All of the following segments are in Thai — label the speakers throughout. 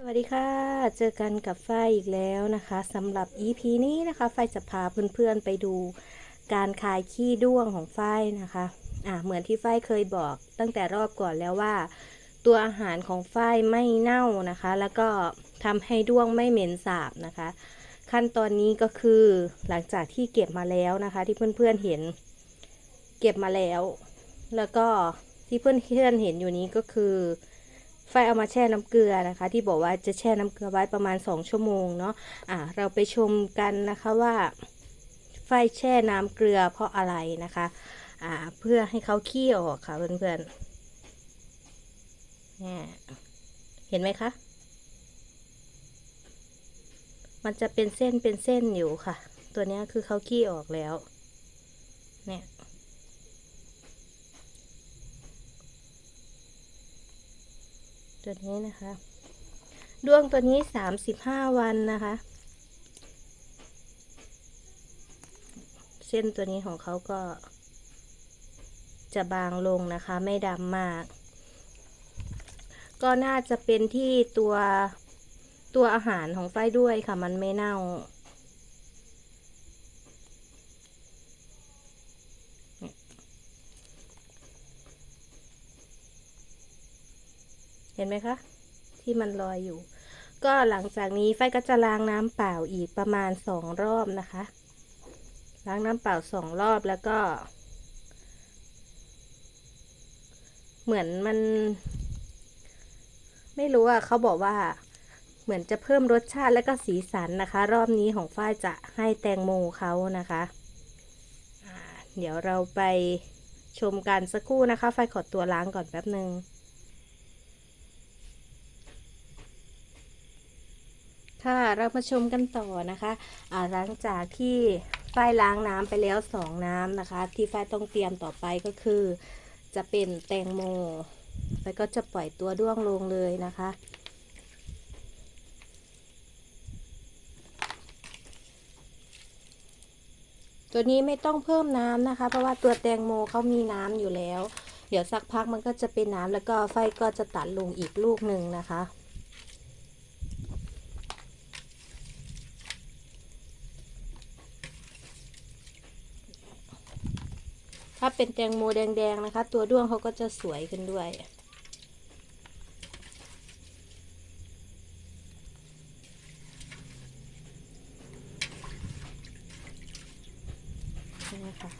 Speaker 1: สวัสดีค่ะ เจอกันกับฝ้ายอีกแล้วนะคะสำหรับ EP นี้นะคะฝ้ายจะพาเพื่อนๆไปดูการคายขี้ด้วงของฝ้ายนะคะอะเหมือนที่ฝ้ายเคยบอกตั้งแต่รอบก่อนแล้วว่า ตัวอาหารของฝ้ายไม่เน่านะคะ แล้วก็ทำให้ด้วงไม่เหม็นสาบนะคะ ขั้นตอนนี้ก็คือหลังจากที่เก็บมาแล้วนะคะ ที่เพื่อนๆเห็น เก็บมาแล้ว แล้วก็ที่เพื่อนๆเห็นอยู่นี้ก็คือ ไฟเอามาแช่น้ำเกลือนะคะ ที่บอกว่าจะแช่น้ำเกลือไว้ประมาณ 2 ชั่วโมงเนาะอะเราไปชมกันนะคะว่าไฟแช่น้ำเกลือเพราะอะไรนะคะอ่าเพื่อให้เขาขี้ออกค่ะเพื่อนๆเนี่ยเห็นไหมคะ มันจะเป็นเส้นเป็นเส้นอยู่ค่ะ ตัวนี้คือเขาขี้ออกแล้ว เนี่ย ตัวนี้นะคะด้วงตัวนี้สามสิบห้าวันนะคะ เส้นตัวนี้ของเขาก็ จะบางลงนะคะ ไม่ดำมาก ก็น่าจะเป็นที่ตัวตัวอาหารของไฟด้วยค่ะ มันไม่เน่า เห็นไหมคะ ที่มันลอยอยู่ ก็หลังจากนี้ไฟก็จะล้างน้ำเปล่าอีกประมาณสองรอบนะคะ ล้างน้ำเปล่าสองรอบแล้วก็ เหมือนมัน ไม่รู้อะเขาบอกว่าเหมือนจะเพิ่มรสชาติและก็สีสันนะคะ รอบนี้ของฝ้ายจะให้แตงโมเขานะคะเดี๋ยวเราไปชมกันสักครู่นะคะ ไฟขอตัวล้างก่อนแป๊บหนึ่ง ค่ะ เรามาชมกันต่อนะคะหลังจากที่ฝ้ายล้างน้ำไปแล้วสองน้ำนะคะ ที่ฝ้ายต้องเตรียมต่อไปก็คือ จะเป็นแตงโมแล้วก็จะปล่อยตัวด้วงลงเลยนะคะ ตัวนี้ไม่ต้องเพิ่มน้ำนะคะ เพราะว่าตัวแตงโมเขามีน้ำอยู่แล้ว เดี๋ยวสักพักมันก็จะเป็นน้ำแล้วก็ไฟก็จะตัดลงอีกลูกหนึ่งนะคะ ถ้าเป็นแตงโมแดงๆนะคะ ตัวด้วงเขาก็จะสวยขึ้นด้วยนี่ค่ะ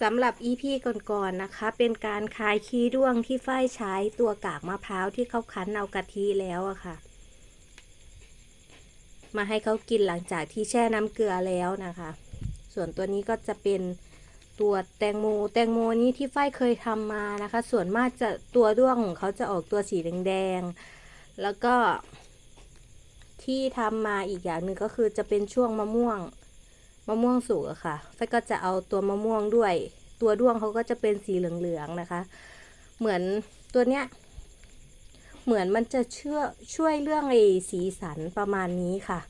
Speaker 1: สำหรับ EP ก่อนๆนนะคะ เป็นการคายขี้ด้วงที่ฝ้ายใช้ตัวกากมะพร้าวที่เขาคั้นเอากะทิแล้วอะค่ะ มาให้เขากินหลังจากที่แช่น้ำเกลือแล้วนะคะ ส่วนตัวนี้ก็จะเป็นตัวแตงโม แตงโมนี้ที่ฝ้ายเคยทำมานะคะ ส่วนมากจะตัวด้วงของเขาจะออกตัวสีแดงๆ แล้วก็ ที่ทำมาอีกอย่างหนึ่งก็คือจะเป็นช่วงมะม่วงมะม่วงสุกอะค่ะไฟก็จะเอาตัวมะม่วงด้วย ตัวด้วงเขาก็จะเป็นสีเหลืองๆนะคะ เหมือนตัวเนี้ย เหมือนมันจะเชื่อช่วยเรื่องไอ้สีสันประมาณนี้ค่ะ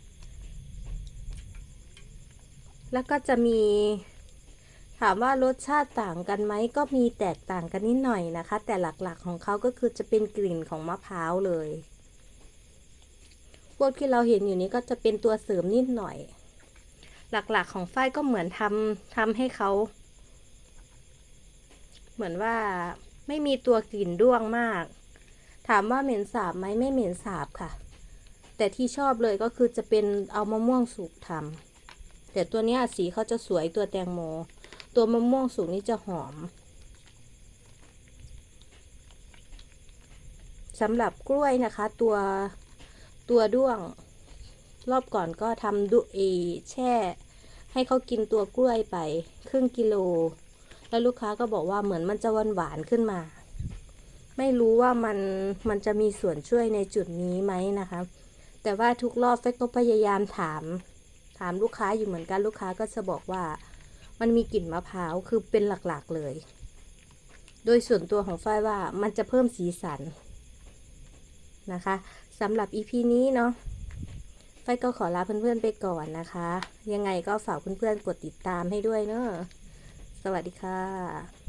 Speaker 1: แล้วก็จะมีถามว่ารสชาติต่างกันไหมก็มีแตกต่างกันนิดหน่อยนะคะ แต่หลักๆของเขาก็คือจะเป็นกลิ่นของมะพร้าวเลยพวกที่เราเห็นอยู่นี้ก็จะเป็นตัวเสริมนิดหน่อย หลักๆของฝ้ายก็เหมือนทำทำให้เขา เหมือนว่าไม่มีตัวกลิ่นด้วงมาก ถามว่าเหม็นสาบไหมไม่เหม็นสาบค่ะ แต่ที่ชอบเลยก็คือจะเป็นเอามะม่วงสุกทำแต่ตัวนี้สีเขาจะสวยตัวแตงโม ตัวมะม่วงสุกนี่จะหอมสำหรับกล้วยนะคะ ตัวตัวด้วง รอบก่อนก็ทำดุเอแช่ ให้เขากินตัวกล้วยไป ครึ่งกิโล แล้วลูกค้าก็บอกว่าเหมือนมันจะหวานหวานขึ้นมา ไม่รู้ว่ามันมันจะมีส่วนช่วยในจุดนี้ไหมนะคะ แต่ว่าทุกรอบเฟกก็พยายามถาม ถามลูกค้าอยู่เหมือนกันลูกค้าก็จะบอกว่า มันมีกลิ่นมะพร้าวคือเป็นหลักๆเลย โดยส่วนตัวของฝ้ายว่ามันจะเพิ่มสีสันนะคะสำหรับ EP นี้เนาะไฟก็ขอลาเพื่อนๆไปก่อนนะคะ ยังไงก็ฝากเพื่อนๆกดติดตามให้ด้วยเนอะสวัสดีค่ะ